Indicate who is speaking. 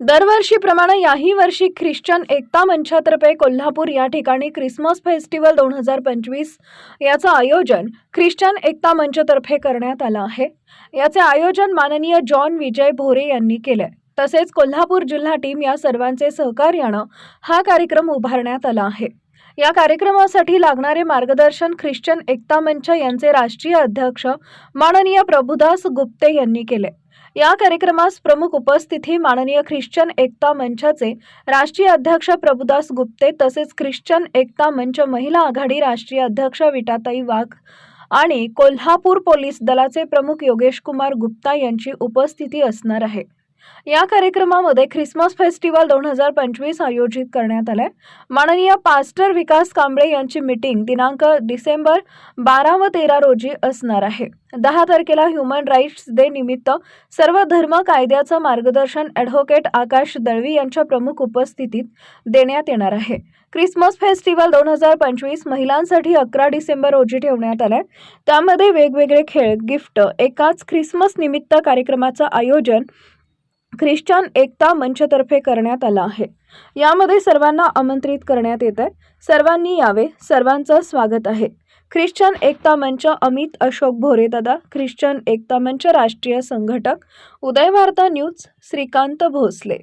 Speaker 1: दरवर्षीप्रमाणे याही वर्षी ख्रिश्चन एकता मंचातर्फे कोल्हापूर या ठिकाणी क्रिसमस फेस्टिवल दोन हजार पंचवीस याचं आयोजन ख्रिश्चन एकता मंचतर्फे करण्यात आलं आहे. याचे आयोजन माननीय जॉन विजय भोरे यांनी केले तसेच कोल्हापूर जिल्हा टीम या सर्वांचे सहकार्यानं हा कार्यक्रम उभारण्यात आला आहे. या कार्यक्रमासाठी लागणारे मार्गदर्शन ख्रिश्चन एकता मंच यांचे राष्ट्रीय अध्यक्ष माननीय प्रभुदास गुप्ते यांनी केले. या कार्यक्रमास प्रमुख उपस्थिती माननीय ख्रिश्चन एकता मंचाचे राष्ट्रीय अध्यक्ष प्रभुदास गुप्ते तसेच ख्रिश्चन एकता मंच महिला आघाडी राष्ट्रीय अध्यक्ष विटाताई वाघ आणि कोल्हापूर पोलीस दलाचे प्रमुख योगेश कुमार गुप्ता यांची उपस्थिती असणार आहे. या कार्यक्रमामध्ये ख्रिसमस फेस्टिवल दोन हजार पंचवीस आयोजित करण्यात आलाय. माननीय पास्टर विकास कांबळे यांची मीटिंग दिनांक डिसेंबर बारा व तेरा रोजी असणार आहे. दहा तारखेला ह्युमन राईट्स डे निमित्त सर्व धर्म कायद्याचं मार्गदर्शन ॲडव्होकेट आकाश दळवी यांच्या प्रमुख उपस्थितीत देण्यात येणार आहे. क्रिसमस फेस्टिवल दोन हजार पंचवीस महिलांसाठी अकरा डिसेंबर रोजी ठेवण्यात आलाय. त्यामध्ये वेगवेगळे खेळ गिफ्ट एकाच ख्रिसमस निमित्त कार्यक्रमाचं आयोजन ख्रिश्चन एकता मंचतर्फे करण्यात आला आहे. यामध्ये सर्वांना आमंत्रित करण्यात येत आहे सर्वांनी यावे. सर्वांचं स्वागत आहे. ख्रिश्चन एकता मंच अमित अशोक भोरेदादा ख्रिश्चन एकता मंच राष्ट्रीय संघटक उदयवार्ता न्यूज श्रीकांत भोसले.